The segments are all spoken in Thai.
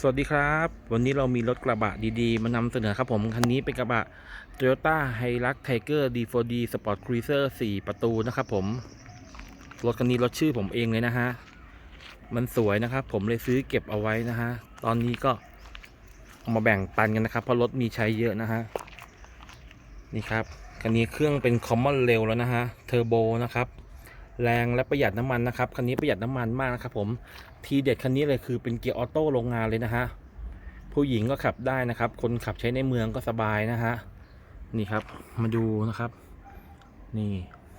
สวัสดีครับ วันนี้เรามีรถกระบะดีๆ มานำเสนอครับผม คันนี้เป็นกระบะ Toyota Hilux Tiger D4D Sport Cruiser 4 ประตูนะครับผม รถคันนี้รถชื่อผมเองเลยนะฮะ มันสวยนะครับ ผมเลยซื้อเก็บเอาไว้นะฮะ ตอนนี้ก็เอามาแบ่งปันกันนะครับ เพราะรถมีใช้เยอะนะฮะ นี่ครับ คันนี้เครื่องเป็น Common เร็วแล้วนะฮะ เทอร์โบนะครับ แรงและประหยัดน้ำมันนะครับคันนี้ประหยัดน้ำมันมากนะครับผมทีเด็ดคันนี้เลยคือเป็นเกียร์ออโต้โรงงานเลยนะฮะผู้หญิงก็ขับได้นะครับ คนขับใช้ในเมืองก็สบายนะฮะนี่ครับมาดูนะครับ นี่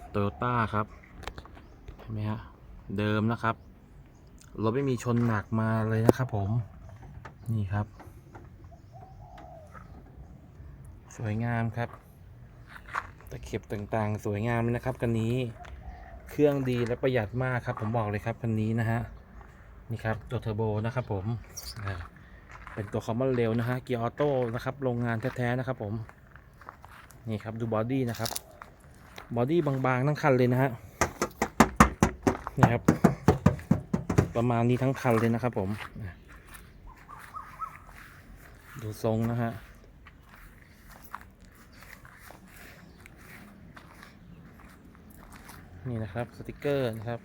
โตโยต้าครับเห็นไหมฮะเดิมนะครับรถไม่มีชนหนักมาเลยนะครับผมนี่ครับ สวยงามครับตะเข็บต่างๆ สวยงามเลยนะครับคันนี้ เครื่องดีและประหยัดมากครับ ผมบอกเลยครับคันนี้นะฮะนี่ครับตัวเทอร์โบนะครับผมเป็นตัวคอมมอนเร็วนะฮะเกียร์ออโต้นะครับโรงงานแท้ๆนะครับผมนี่ครับดูบอดี้นะครับบอดี้บางๆทั้งคันเลยนะฮะนี่ครับ ประมาณนี้ทั้งคันเลยนะครับผมดูทรงนะฮะ นี่นะครับสติกเกอร์นะครับ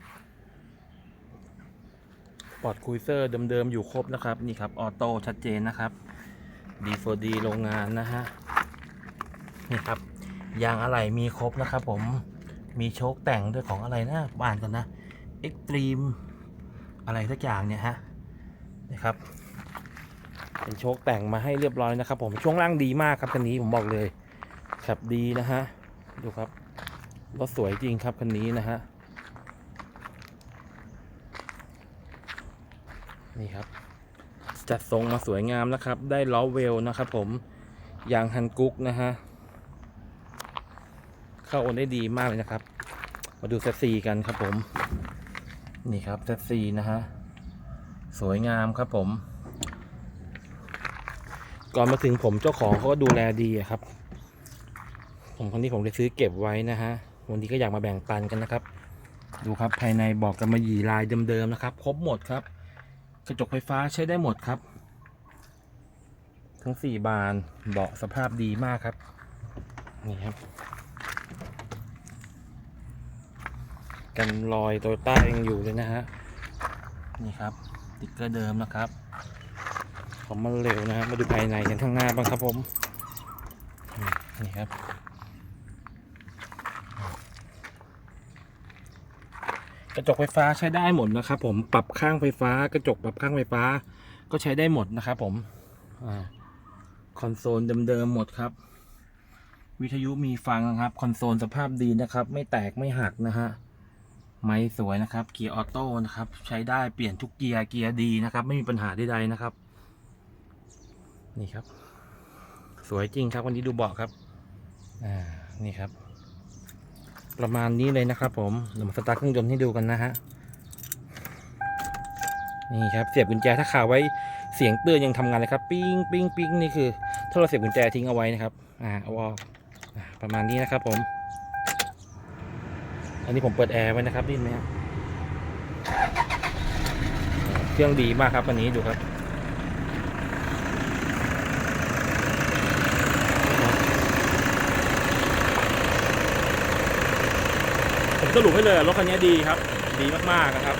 ปอดคุยเซอร์เดิมๆอยู่ครบนะครับ นี่ครับออโต้ชัดเจนนะครับ D4D โรงงานนะฮะนี่ครับยางอะไหล่มีครบนะครับผมมีโชคแต่งด้วยของอะไรนะบ้านกันนะ Extreme อะไรสักอย่างเนี่ยฮะนะครับเป็นโชคแต่งมาให้เรียบร้อยนะครับ ผมช่วงล่างดีมากครับคันนี้ผมบอกเลยขับดีนะฮะดูครับ รถสวยจริงครับคันนี้นะฮะ นี่ครับ จัดทรงมาสวยงามนะครับ ได้ล้อเวลนะครับผม ยางฮันกุกนะฮะ เข้าโอนได้ดีมากเลยนะครับ มาดูเซตซีกันครับผม นี่ครับเซตซีนะฮะ สวยงามครับผม ก่อนมาถึงผมเจ้าของเขาก็ดูแลดีครับผมคนนี้ผมเลยซื้อเก็บไว้นะฮะ วันนี้ก็อยากมาแบ่งปันกันนะครับ ดูครับภายในบอกกันมาหยีลายเดิมๆนะครับ ครบหมดครับ กระจกไฟฟ้าใช้ได้หมดครับ ทั้งสี่บานเบาะสภาพดีมากครับ นี่ครับ กันรอยโตโยต้ายังอยู่เลยนะฮะ นี่ครับติ๊กเกอร์เดิมนะครับ ผมมันเร็วนะฮะมาดูภายในกันข้างหน้าบ้างครับผม นี่ครับ กระจกไฟฟ้าใช้ได้หมดนะครับ ผมปรับข้างไฟฟ้ากระจกปรับข้างไฟฟ้าก็ใช้ได้หมดนะครับผมอคอนโซลเดิมๆหมดครับ วิทยุมีฟังนะครับคอนโซลสภาพดีนะครับ ไม่แตกไม่หักนะฮะไม้สวยนะครับ เกียร์ออโต้นะครับ ใช้ได้เปลี่ยนทุกเกียร์เกียร์ดีนะครับ ไม่มีปัญหาใดๆนะครับ นี่ครับ สวยจริงครับวันนี้ดูเบาะครับ อ่านี่ครับ ประมาณนี้เลยนะครับ ผมเดี๋ยวมาสตาร์ทเครื่องยนต์ให้ดูกันนะฮะนี่ครับเสียบกุญแจถ้าขาไว้เสียงเตือนยังทำงานเลยครับปิ้งปิ้งปิ้งนี่คือ ถ้าเราเสียบกุญแจทิ้งเอาไว้นะครับอ่าเอาออกประมาณนี้นะครับผม อันนี้ผมเปิดแอร์ไว้นะครับได้นไหมครับเครื่องดีมากครับอันนี้ดูครับ สรุปให้เลยรถคันนี้ดีครับ ดีมากๆนะครับ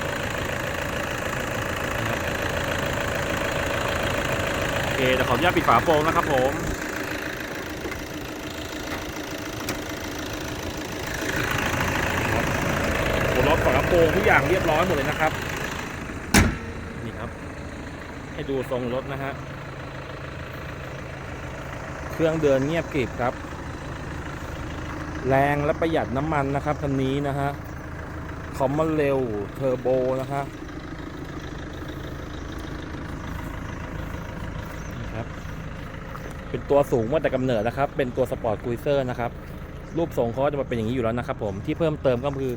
โอเคเดี๋ยวขออนุญาตปิดฝาโปรงนะครับผมโอ้รถฝาโปรงทุกอย่างเรียบร้อยหมดเลยนะครับ นี่ครับ ให้ดูทรงรถนะฮะ เครื่องเดินเงียบกริบครับ แรงและประหยัดน้ำมันนะครับคันนี้นะฮะคอมมอนเร็วเทอร์โบนะครับนี่ครับ เป็นตัวสูงมาแต่กำเนิดนะครับ เป็นตัวสปอร์ตคุยเซอร์นะครับ รูปทรงเขาจะมาเป็นอย่างนี้อยู่แล้วนะครับผมที่เพิ่มเติมก็คือ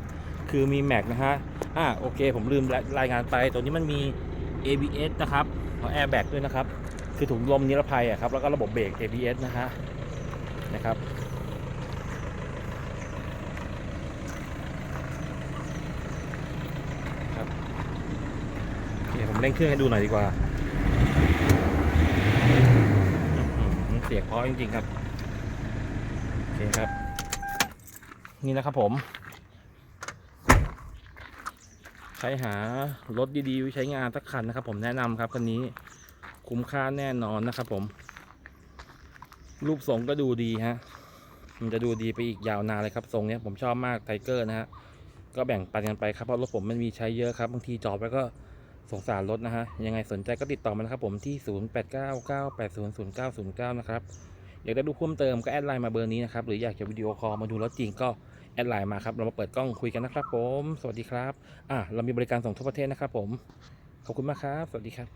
คือมีแม็กนะฮะอ่าโอเค ผมลืมรายงานไป ตัวนี้มันมี ABS นะครับของแอร์แบ็กด้วยนะครับ คือถุงลมนิรภัยอะครับ แล้วก็ระบบเบรก ABS นะฮะนะครับ เร่งเครื่องให้ดูหน่อยดีกว่าเสียงเพราะจริงๆครับโอเคครับ นี่นะครับผม ใช้หารถดีๆว้ใช้งานสักคันนะครับ ผมแนะนำครับคันนี้คุ้มค่าแน่นอนนะครับผม รูปทรงก็ดูดีฮะมันจะดูดีไปอีกยาวนานเลยครับทรงเนี้ยผมชอบมากไทเกอร์นะฮะก็แบ่งปันกันไปครับเพราะรถผมมันมีใช้เยอะครับบางทีจอดไปก็ สงสารรถนะฮะ ยังไงสนใจก็ติดต่อมานะครับผมที่ 0899800909 นะครับ อยากได้ดูเพิ่มเติมก็แอดไลน์มาเบอร์นี้นะครับ หรืออยากจะวิดีโอคอลมาดูรถจริงก็แอดไลน์มาครับ เรามาเปิดกล้องคุยกันนะครับผม สวัสดีครับ อะ เรามีบริการส่งทั่วประเทศนะครับผม ขอบคุณมากครับ สวัสดีครับ